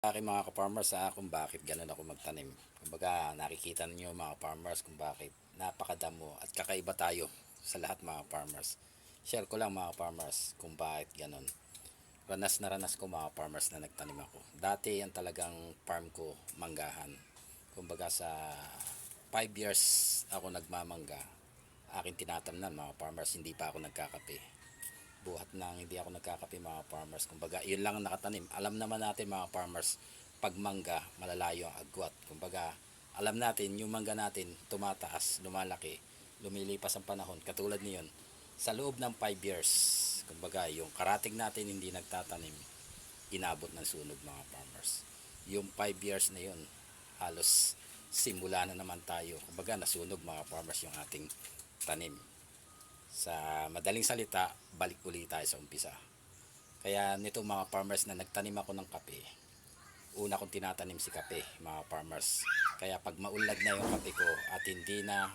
aking mga ka-farmers ha, kung bakit ganun ako magtanim. Kumbaga, nakikita niyo mga farmers kung bakit napakadamo at kakaiba tayo sa lahat mga farmers. Share ko lang mga farmers kung bakit ganun. Ranas na ranas ko mga farmers na nagtanim ako. Dati yan talagang farm ko, manggahan. Kumbaga sa 5 years ako nagmamangga, aking tinatamnan mga farmers, hindi pa ako nagkakape buhat nang hindi ako nagkakape mga farmers. Kumbaga, yun lang ang nakatanim. Alam naman natin mga farmers, pag mangga, malalayo ang agwat. Kumbaga, alam natin, yung mangga natin, tumataas, lumalaki, lumilipas ang panahon. Katulad niyon, sa loob ng 5 years, kumbaga, yung karating natin hindi nagtatanim, inabot ng sunog mga farmers. Yung 5 years na yun, halos simula na naman tayo. Kumbaga, nasunog mga farmers yung ating tanim sa madaling salita, balik uli tayo sa umpisa. Kaya nito mga farmers na nagtanim ako ng kape, una kong tinatanim si kape, mga farmers. Kaya pag maunlad na yung kape ko at hindi na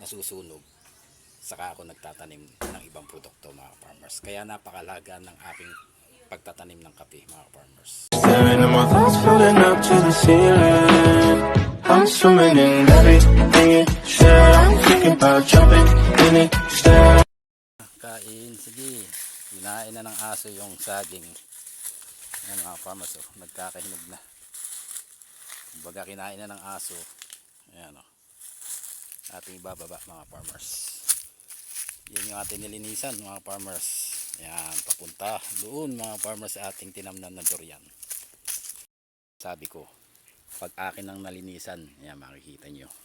nasusunog, saka ako nagtatanim ng ibang produkto mga farmers. Kaya napakalaga ng aking pagtatanim ng kape mga farmers. I'm swimming in. Thinking about jumping in it. Stare. Kain, sige. Kinain na ng aso yung saging. Yan mga farmers, oh, nagkakahinog na. Kumbaga kinain na ng aso. Ayan oh. Ating ibababa mga farmers. Yan yung ating nilinisan mga farmers. Yan, papunta doon mga farmers sa ating tinamnan na durian. Sabi ko, pag akin ang nalinisan, yan makikita nyo.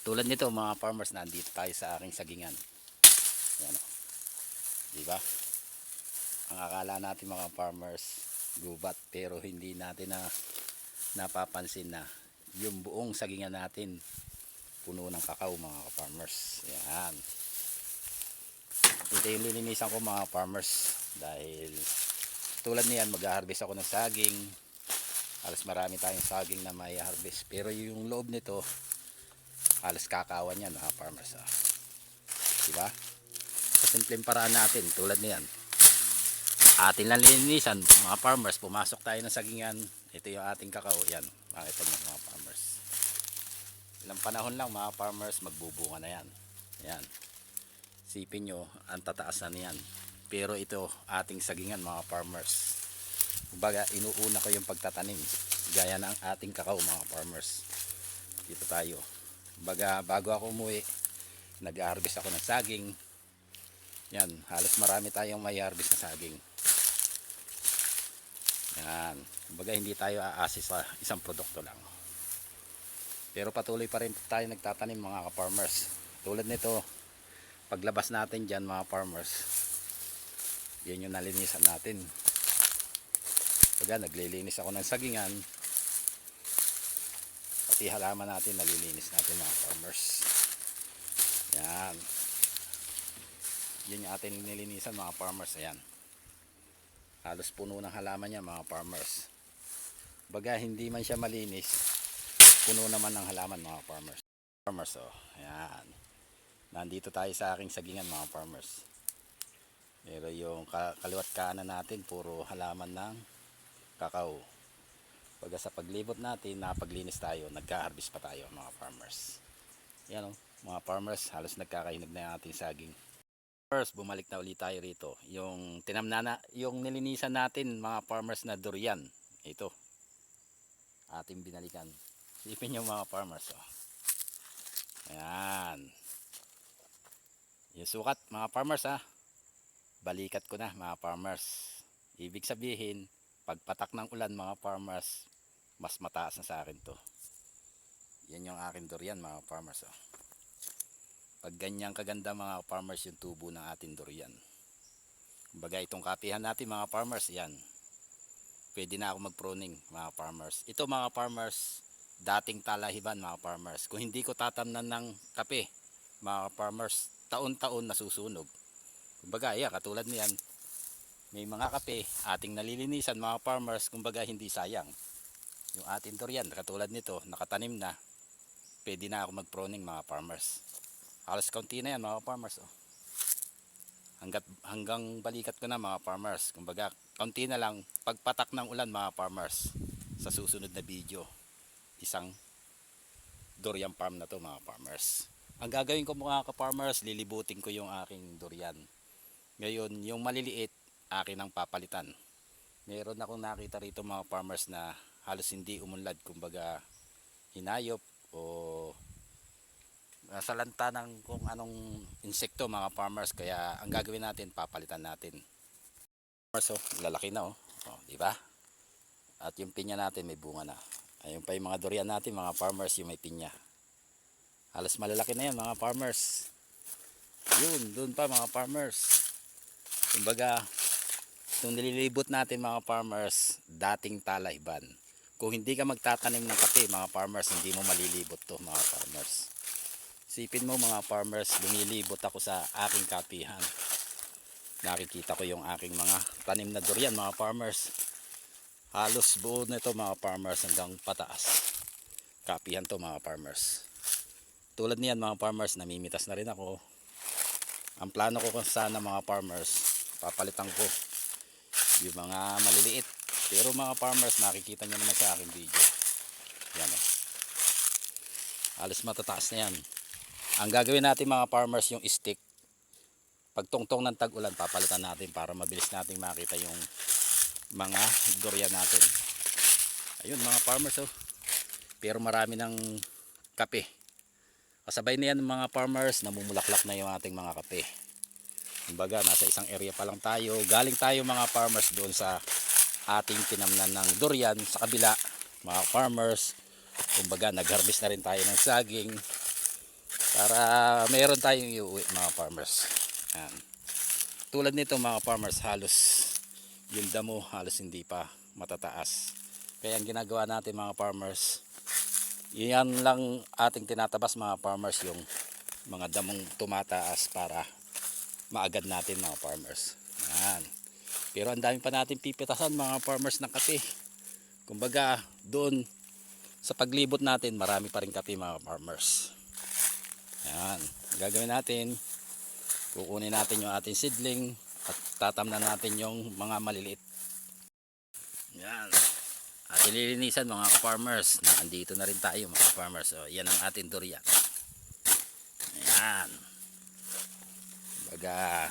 Tulad nito mga farmers, nandito tayo sa aking sagingan. Yan o. Di ba? Ang akala natin mga farmers, gubat pero hindi natin na napapansin na yung buong sagingan natin puno ng kakao mga farmers. Yan. Ito yung lilinisan ko mga farmers dahil tulad niyan mag-harvest ako ng saging. Halos marami tayong saging na may harvest. Pero yung loob nito halos kakawan yan mga farmers. Ah. Diba? sa simpleng paraan natin tulad niyan. Atin lang linisan mga farmers pumasok tayo ng sagingan ito yung ating kakao yan. Makita nyo mga farmers? Ilang panahon lang mga farmers magbubunga na yan. Yan. Sipin nyo ang tataas na niyan. Pero ito ating sagingan mga farmers. Kumbaga inuuna ko yung pagtatanim gaya ng ating kakao mga farmers. Dito tayo kumbaga bago ako umuwi nag-harvest ako ng saging yan, halos marami tayong may harvest na saging. Yan. Kumbaga hindi tayo aasi sa isang produkto lang. Pero patuloy pa rin tayo nagtatanim mga ka-farmers. Tulad nito, paglabas natin dyan mga farmers, yan yung nalinisan natin. Kumbaga naglilinis ako ng sagingan. Pati halaman natin nalilinis natin mga farmers. Yan. Yun yung ating nilinisan mga farmers. Ayan. Halos puno ng halaman niya mga farmers. Baga hindi man siya malinis puno naman ng halaman mga farmers. Farmers oh. Ayan. Nandito tayo sa aking sagingan mga farmers. Pero yung ka kaliwat kanan natin puro halaman ng kakao baga sa paglibot natin napaglinis tayo nagka-harvest pa tayo mga farmers yan oh mga farmers halos nagkakahinog na yung ating saging First, bumalik na ulit tayo rito. Yung tinamnana, yung nilinisan natin mga farmers na durian. Ito. Ating binalikan. Sipin yung mga farmers. Oh. Ayan. Yung sukat mga farmers ha. Balikat ko na mga farmers. Ibig sabihin, pagpatak ng ulan mga farmers, mas mataas na sa akin to. Yan yung akin durian mga farmers. Oh. Pag ganyang kaganda mga farmers yung tubo ng ating durian. Kumbaga itong kapihan natin mga farmers yan. Pwede na ako mag pruning mga farmers. Ito mga farmers dating talahiban mga farmers. Kung hindi ko tatamnan ng kape mga farmers taon-taon nasusunog. Kumbaga yeah, katulad niyan may mga kape ating nalilinisan mga farmers kumbaga hindi sayang yung ating durian katulad nito nakatanim na pwede na ako mag pruning mga farmers halos kaunti na yan mga farmers oh. Hanggat, hanggang balikat ko na mga farmers kumbaga kaunti na lang pagpatak ng ulan mga farmers sa susunod na video isang durian farm na to mga farmers. Ang gagawin ko mga ka-farmers, lilibutin ko yung aking durian. Ngayon, yung maliliit, akin ang papalitan. Meron akong nakita rito mga farmers na halos hindi umunlad, kumbaga hinayop o nasa ng kung anong insekto mga farmers. Kaya ang gagawin natin, papalitan natin. Farmers, oh, lalaki na oh. oh di ba? At yung pinya natin may bunga na. Ayun pa yung mga durian natin mga farmers yung may pinya. Halos malalaki na yan mga farmers. Yun, doon pa mga farmers. Kumbaga, itong nililibot natin mga farmers, dating talayban. Kung hindi ka magtatanim ng kape mga farmers, hindi mo malilibot to mga farmers. Sipin mo mga farmers, lumilibot ako sa aking kapihan. Nakikita ko yung aking mga tanim na durian mga farmers. Halos buo nito mga farmers hanggang pataas. Kapihan to mga farmers. Tulad niyan mga farmers, namimitas na rin ako. Ang plano ko kung sana mga farmers, papalitan ko yung mga maliliit. Pero mga farmers, nakikita nyo naman sa aking video. Yan o. Alas matataas na yan. Ang gagawin natin mga farmers, yung stick. Pag tungtong ng tag-ulan, papalitan natin para mabilis natin makita yung mga durian natin. Ayun mga farmers oh. Pero marami ng kape. Kasabay na yan mga farmers, namumulaklak na yung ating mga kape. Kumbaga, nasa isang area pa lang tayo. Galing tayo mga farmers doon sa ating tinamnan ng durian sa kabila. Mga farmers, kumbaga, nag-harvest na rin tayo ng saging para meron tayong iuwi mga farmers. Yan. Tulad nito mga farmers, halos yung damo halos hindi pa matataas. Kaya ang ginagawa natin mga farmers, yan lang ating tinatabas mga farmers yung mga damong tumataas para maagad natin mga farmers. Yan. Pero ang dami pa natin pipitasan mga farmers ng kape. Kumbaga doon sa paglibot natin marami pa rin kape mga farmers. Yan. Gagawin natin, kukunin natin yung ating seedling at tatamnan natin yung mga maliliit. Yan. At ililinisan mga farmers na andito na rin tayo mga farmers. So, yan ang ating durian. Yan. Baga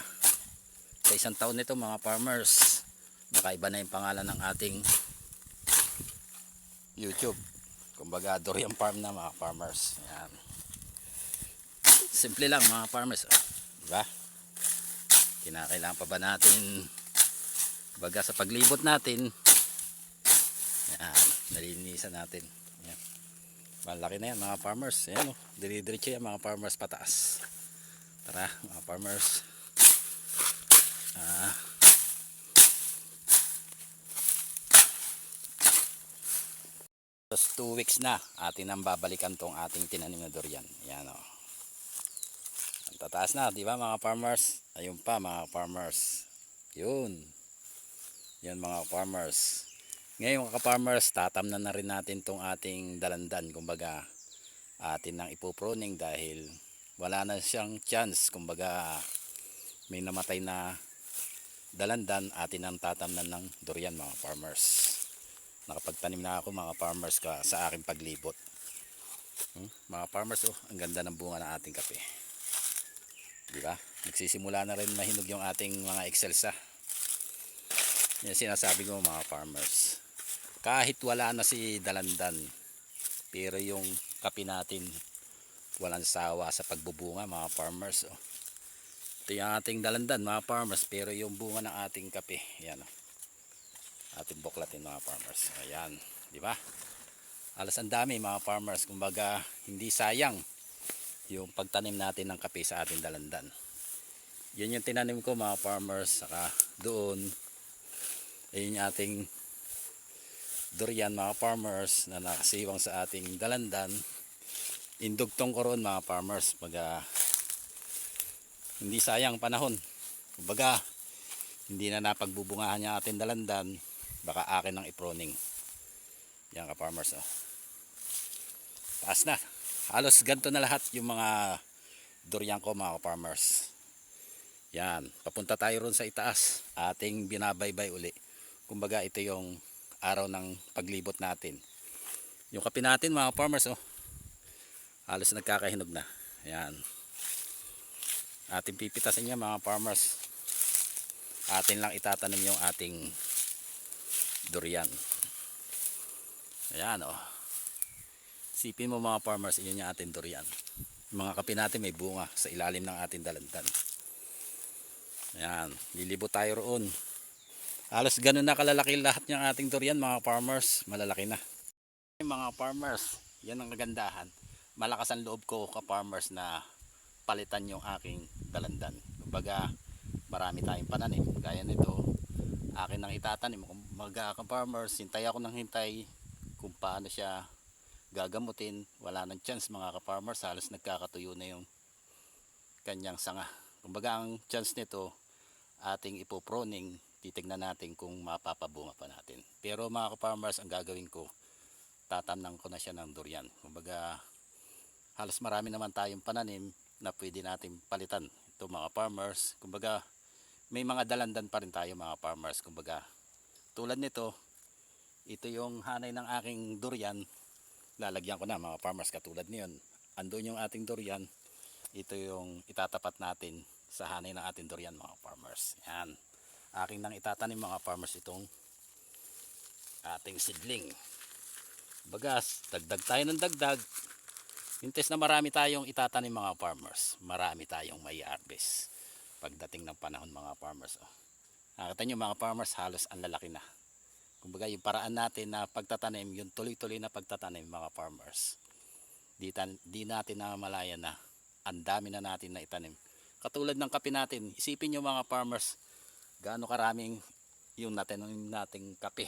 sa isang taon nito mga farmers nakaiba na yung pangalan ng ating YouTube. Kumbaga durian farm na mga farmers. Yan. Simple lang mga farmers. Oh. Diba? Kinakailangan pa ba natin baga sa paglibot natin yan, nalinisan natin. Yan. Malaki na yan mga farmers. Yan o, dire-diretso yan mga farmers pataas. Tara mga farmers. Ah. Tapos 2 weeks na atin nang babalikan tong ating tinanim na durian. Yan o. Ang tataas na, di ba mga farmers? Ayun pa mga farmers. Yun. Yan mga farmers. Ngayon mga farmers, tatamnan na rin natin tong ating dalandan. Kumbaga, atin nang ipoproning dahil wala na siyang chance. Kumbaga, may namatay na dalandan, atin ang tatamnan ng durian mga farmers. Nakapagtanim na ako mga farmers ka sa aking paglibot. Hmm? Mga farmers, oh, ang ganda ng bunga ng ating kape. Di ba? Nagsisimula na rin mahinog yung ating mga excelsa. Yan sinasabi ko mga farmers. Kahit wala na si dalandan, pero yung kape natin walang sawa sa pagbubunga mga farmers. Oh. Ito yung ating dalandan mga farmers, pero yung bunga ng ating kape, yan oh. Ating buklatin mga farmers. Ayan, di ba? Alas ang dami mga farmers, kumbaga hindi sayang yung pagtanim natin ng kape sa ating dalandan. Yan yung tinanim ko mga farmers, saka doon ayun yung ating durian mga farmers na nakasiwang sa ating dalandan indugtong ko ron mga farmers. Baga hindi sayang panahon. Baga hindi na napagbubungahan yung ating dalandan. Baka akin ang iproning. Yan ka farmers oh. taas na. Halos ganito na lahat yung mga durian ko mga farmers yan. Papunta tayo ron sa itaas. Ating binabaybay uli. Kumbaga ito yung araw ng paglibot natin. Yung kape natin mga farmers oh. Halos nagkakahinog na. Ayan. Ating pipitasin niya mga farmers. Atin lang itatanim yung ating durian. Ayan oh. Sipin mo mga farmers, yun yung ating durian. Mga kape natin may bunga sa ilalim ng ating dalandan. Ayan, lilibot tayo roon. Halos ganun na kalalaki lahat ng ating durian mga farmers. Malalaki na. Mga farmers, yan ang kagandahan. Malakas ang loob ko ka farmers na palitan yung aking dalandan. Kumbaga, marami tayong pananim. Gaya nito, akin nang itatanim. Kumbaga ka farmers, hintay ako ng hintay kung paano siya gagamutin. Wala nang chance mga ka farmers. Halos nagkakatuyo na yung kanyang sanga. Kumbaga ang chance nito ating ipoproning, titignan natin kung mapapabunga pa natin. Pero mga ka-farmers, ang gagawin ko, tatamnan ko na siya ng durian. Kumbaga, halos marami naman tayong pananim na pwede natin palitan. Ito mga farmers, kumbaga, may mga dalandan pa rin tayo mga farmers. Kumbaga, tulad nito, ito yung hanay ng aking durian. Lalagyan ko na mga farmers katulad niyon. Andun yung ating durian. Ito yung itatapat natin sa hanay ng ating durian mga farmers. Yan. Aking nang itatanim mga farmers itong ating sidling. Bagas, dagdag tayo ng dagdag. Hintes na marami tayong itatanim mga farmers. Marami tayong may harvest. Pagdating ng panahon mga farmers. Oh. Nakita nyo mga farmers, halos ang lalaki na. Kumbaga yung paraan natin na pagtatanim, yung tuloy-tuloy na pagtatanim mga farmers. Di, tan- di natin na malaya na ang dami na natin na itanim. Katulad ng kape natin, isipin nyo mga farmers, gaano karaming yung natanim nating kape.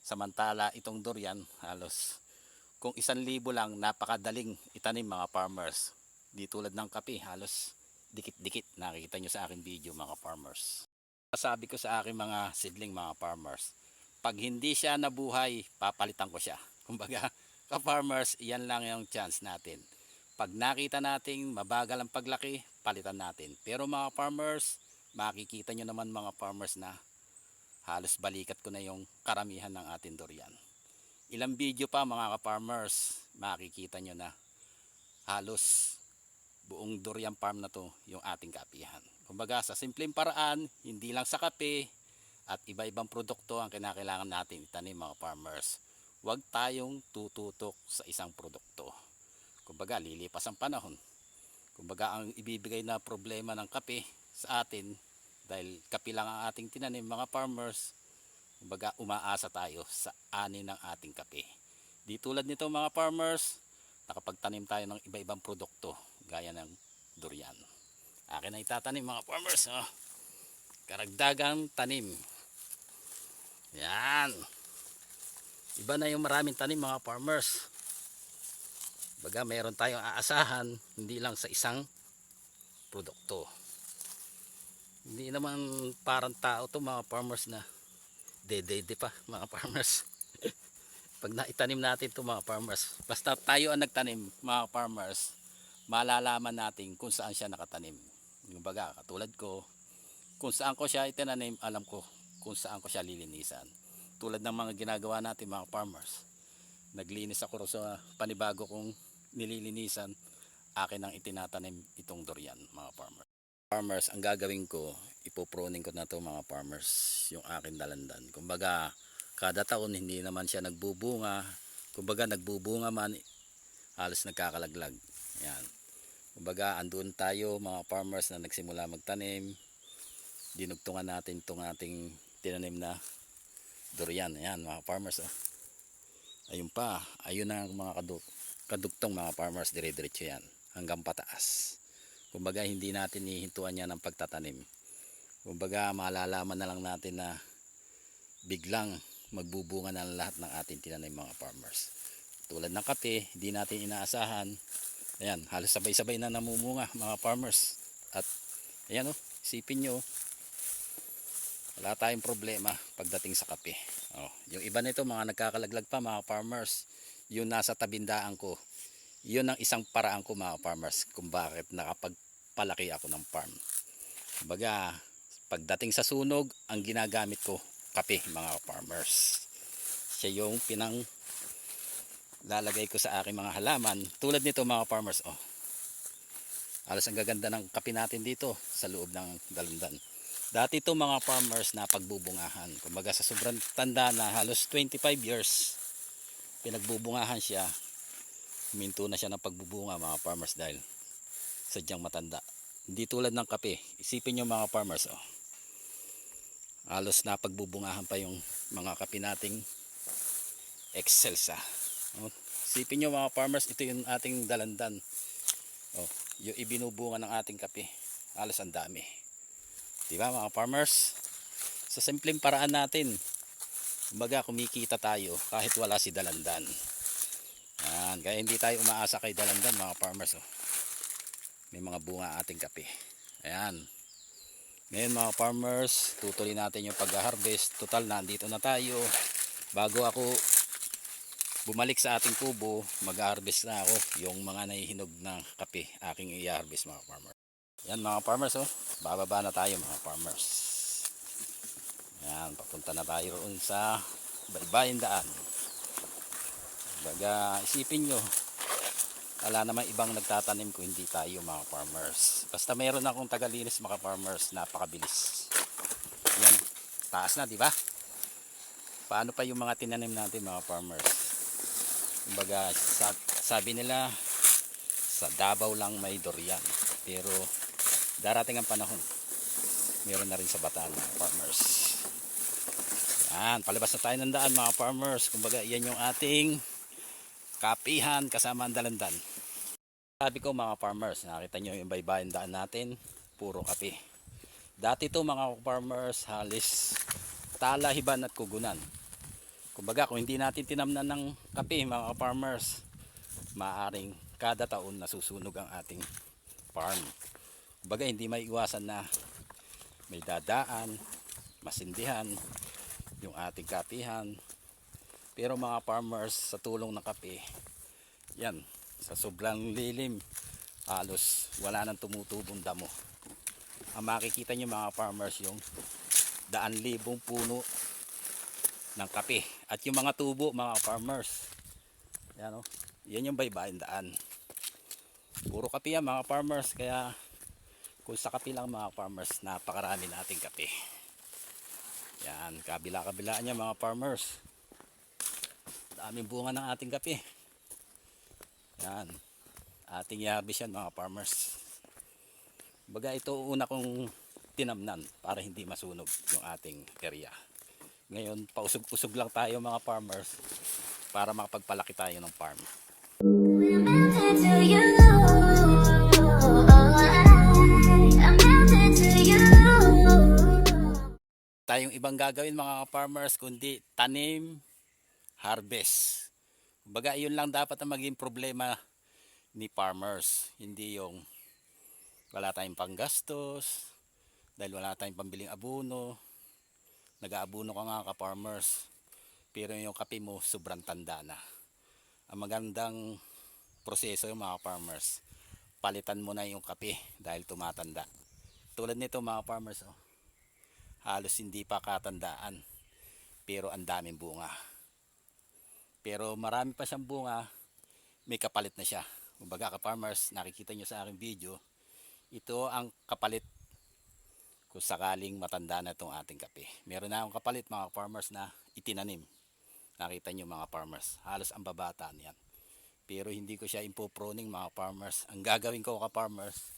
Samantala itong durian, halos kung isang libo lang, napakadaling itanim mga farmers. Di tulad ng kape, halos dikit-dikit. Nakikita nyo sa aking video mga farmers. Sabi ko sa aking mga sidling mga farmers, pag hindi siya nabuhay, papalitan ko siya. Kumbaga, ka-farmers, yan lang yung chance natin. Pag nakita nating mabagal ang paglaki, palitan natin. Pero mga farmers, makikita nyo naman mga farmers na halos balikat ko na yung karamihan ng ating durian. Ilang video pa mga ka-farmers, makikita nyo na halos buong durian farm na to yung ating kapihan. Kumbaga sa simpleng paraan, hindi lang sa kape at iba-ibang produkto ang kinakailangan natin itanim mga farmers. Huwag tayong tututok sa isang produkto. Kumbaga lilipas ang panahon. Kumbaga ang ibibigay na problema ng kape sa atin dahil kape lang ang ating tinanim mga farmers. Kumbaga umaasa tayo sa ani ng ating kape. Di tulad nito mga farmers, nakapagtanim tayo ng iba-ibang produkto gaya ng durian. Akin na itatanim mga farmers. Oh. Karagdagang tanim. Yan. Iba na yung maraming tanim mga farmers. Baga mayroon tayong aasahan hindi lang sa isang produkto. Hindi naman parang tao to mga farmers na dede pa mga farmers. Pag naitanim natin to mga farmers, basta tayo ang nagtanim mga farmers, malalaman natin kung saan siya nakatanim. Yung baga, katulad ko, kung saan ko siya itinanim, alam ko kung saan ko siya lilinisan. Tulad ng mga ginagawa natin mga farmers. Naglinis ako sa panibago kong nililinisan, akin ang itinatanim itong durian mga farmers. Farmers, ang gagawin ko, ipoproning ko na to mga farmers, yung akin dalandan. Kumbaga, kada taon hindi naman siya nagbubunga. Kumbaga, nagbubunga man, halos nagkakalaglag. Yan. Kumbaga, andun tayo mga farmers na nagsimula magtanim. Dinugtungan natin itong ating tinanim na durian. Ayan mga farmers. Oh. Ayun pa. Ayun na ang mga kaduk kadugtong mga farmers. Dire-diretso yan. Hanggang pataas. Kumbaga hindi natin ihintuan yan ng pagtatanim. Kumbaga malalaman na lang natin na biglang magbubunga na lahat ng ating tinanim mga farmers. Tulad ng kape, hindi natin inaasahan. Ayan, halos sabay-sabay na namumunga mga farmers. At ayan o, isipin nyo, wala tayong problema pagdating sa kape. Oh, yung iba nito mga nagkakalaglag pa mga farmers, yung nasa tabindaan ko, yun ang isang paraan ko mga farmers kung bakit nakapagpalaki ako ng farm. Kumbaga, pagdating sa sunog, ang ginagamit ko kape mga farmers. Siya yung pinang lalagay ko sa aking mga halaman. Tulad nito mga farmers, oh. Alas ang gaganda ng kape natin dito sa loob ng dalandan. Dati ito mga farmers na pagbubungahan. Kumbaga sa sobrang tanda na halos 25 years pinagbubungahan siya. Huminto na siya ng pagbubunga mga farmers dahil sadyang matanda. Hindi tulad ng kape. Isipin nyo mga farmers oh. Halos na pagbubungahan pa yung mga kape nating excelsa. Oh. Isipin nyo mga farmers, ito yung ating dalandan. Oh, yung ibinubunga ng ating kape. Halos ang dami. Di ba mga farmers? Sa simpleng paraan natin, kumbaga kumikita tayo kahit wala si dalandan. Yan, kaya hindi tayo umaasa kay dalandan mga farmers. Oh. May mga bunga ating kape. Ayan. Ngayon mga farmers, tutuloy natin yung pag-harvest. Total, nandito na tayo. Bago ako bumalik sa ating kubo, mag-harvest na ako yung mga nahihinog na kape aking i-harvest mga farmers. Yan mga farmers oh, bababa na tayo mga farmers. Yan, papunta na tayo roon sa baybayin daan. Baga, isipin nyo, wala namang ibang nagtatanim ko hindi tayo mga farmers. Basta mayroon akong tagalinis mga farmers, napakabilis. Yan, taas na, di ba? Paano pa yung mga tinanim natin mga farmers? Kumbaga, sa- sabi nila, sa Davao lang may durian. Pero, darating ang panahon. Meron na rin sa Bataan mga farmers. Yan, palabas na tayo ng daan mga farmers. Kumbaga, yan yung ating kapihan kasama ang dalandan. Sabi ko mga farmers, nakita nyo yung baybayin daan natin, puro kape. Dati to mga farmers, halis talahiban at kugunan. Kumbaga kung hindi natin tinamnan ng kape mga farmers, maaring kada taon nasusunog ang ating farm. Kumbaga hindi may iwasan na may dadaan, masindihan, yung ating kapihan, pero mga farmers sa tulong ng kape, yan, sa sobrang lilim, halos wala nang tumutubong damo. Ang makikita nyo mga farmers yung daan libong puno ng kape. At yung mga tubo mga farmers, yan o, yan yung baybayin daan. Puro kape yan mga farmers, kaya kung sa kape lang mga farmers, napakarami nating kape. Yan, kabila-kabilaan niya mga farmers daming bunga ng ating kape. Yan. Ating i-harvest yan mga farmers. Baga ito una kong tinamnan para hindi masunog yung ating area. Ngayon pausog-usog lang tayo mga farmers para makapagpalaki tayo ng farm. To you. tayong ibang gagawin mga farmers kundi tanim harvest. Baga yun lang dapat ang maging problema ni farmers. Hindi yung wala tayong panggastos dahil wala tayong pambiling abono. Nag-aabono ka nga ka farmers. Pero yung kape mo sobrang tanda na. Ang magandang proseso yung mga farmers palitan mo na yung kape dahil tumatanda. Tulad nito mga farmers oh, halos hindi pa katandaan pero ang daming bunga pero marami pa siyang bunga may kapalit na siya. Kumbaga ka farmers nakikita nyo sa aking video ito ang kapalit kung sakaling matanda na itong ating kape. Meron na akong kapalit mga farmers na itinanim. Nakita nyo mga farmers halos ang babata niyan. Pero hindi ko siya impoproning mga farmers ang gagawin ko ka farmers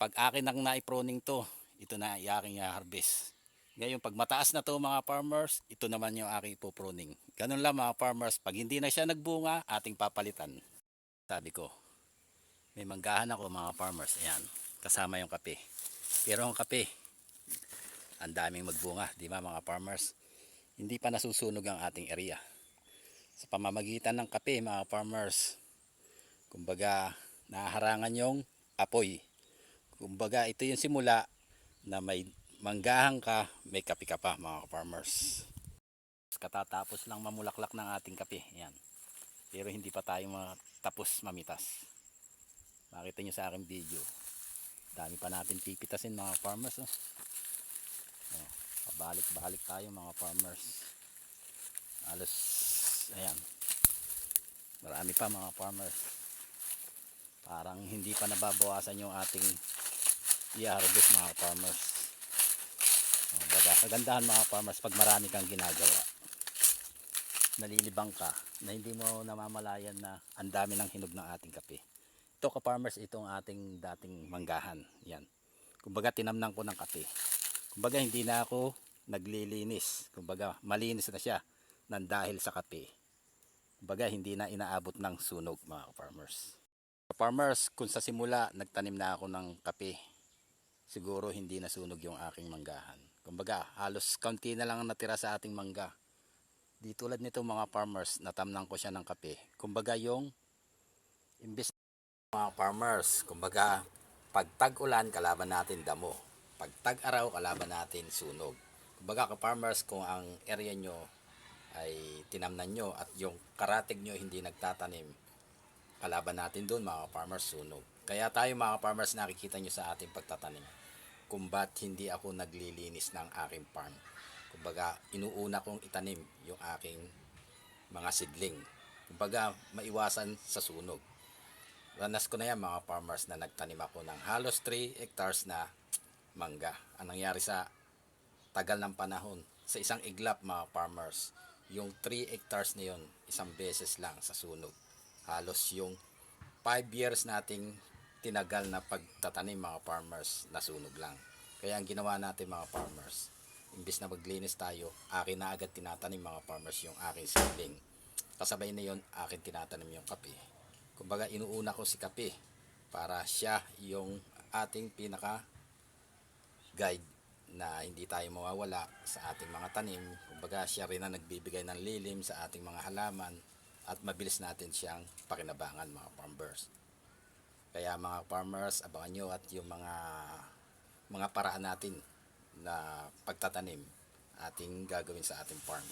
pag akin ang naiproning to ito na iaking harvest ngayon pag mataas na to mga farmers ito naman yung aking ipopruning ganun lang mga farmers pag hindi na siya nagbunga ating papalitan. Sabi ko may manggahan ako mga farmers. Ayan kasama yung kape. Pero ang kape ang daming magbunga di ba mga farmers? Hindi pa nasusunog ang ating area. Sa pamamagitan ng kape mga farmers kumbaga naharangan yung apoy. Kumbaga ito yung simula na may manggahan ka may kape ka pa mga farmers katatapos lang mamulaklak ng ating kape yan. Pero hindi pa tayo matapos mamitas. Makita nyo sa aking video. Dami pa natin pipitasin mga farmers oh. Oh, pabalik balik tayo mga farmers halos ayan. Marami pa mga farmers parang hindi pa nababawasan yung ating i-harvest mga farmers baga, kagandahan mga farmers pag marami kang ginagawa nalilibang ka na hindi mo namamalayan na ang dami ng hinog ng ating kape. Ito ka farmers itong ating dating manggahan yan. Kumbaga tinamnan ko ng kape. Kumbaga hindi na ako naglilinis. Kumbaga malinis na siya nang dahil sa kape. Kumbaga hindi na inaabot ng sunog mga farmers. Farmers kung sa simula nagtanim na ako ng kape siguro hindi nasunog yung aking manggahan kumbaga halos kaunti na lang ang natira sa ating mangga. Di tulad nito mga farmers natamnan ko siya ng kape. Kumbaga yung imbes mga farmers kumbaga pag tag-ulan kalaban natin damo. Pag tag-araw kalaban natin sunog. Kumbaga ka farmers kung ang area nyo ay tinamnan nyo at yung karatig nyo hindi nagtatanim kalaban natin doon mga farmers sunog. Kaya tayo mga farmers nakikita nyo sa ating pagtatanim kung ba't hindi ako naglilinis ng aking farm. Kumbaga inuuna kong itanim yung aking mga sidling kumbaga maiwasan sa sunog. Ranas ko na yan mga farmers na nagtanim ako ng halos 3 hectares na mangga. Ang nangyari sa tagal ng panahon sa isang iglap mga farmers yung 3 hectares na yun isang beses lang sa sunog. Halos yung 5 years nating tinagal na pagtatanim mga farmers nasunog lang kaya ang ginawa natin mga farmers imbis na maglinis tayo akin na agad tinatanim mga farmers yung aking seedling kasabay na yon akin tinatanim yung kape kumbaga inuuna ko si kape para siya yung ating pinaka guide na hindi tayo mawawala sa ating mga tanim. Kumbaga siya rin ang nagbibigay ng lilim sa ating mga halaman at mabilis natin siyang pakinabangan mga farmers. Kaya mga farmers, abangan nyo at yung mga mga paraan natin na pagtatanim ating gagawin sa ating farm.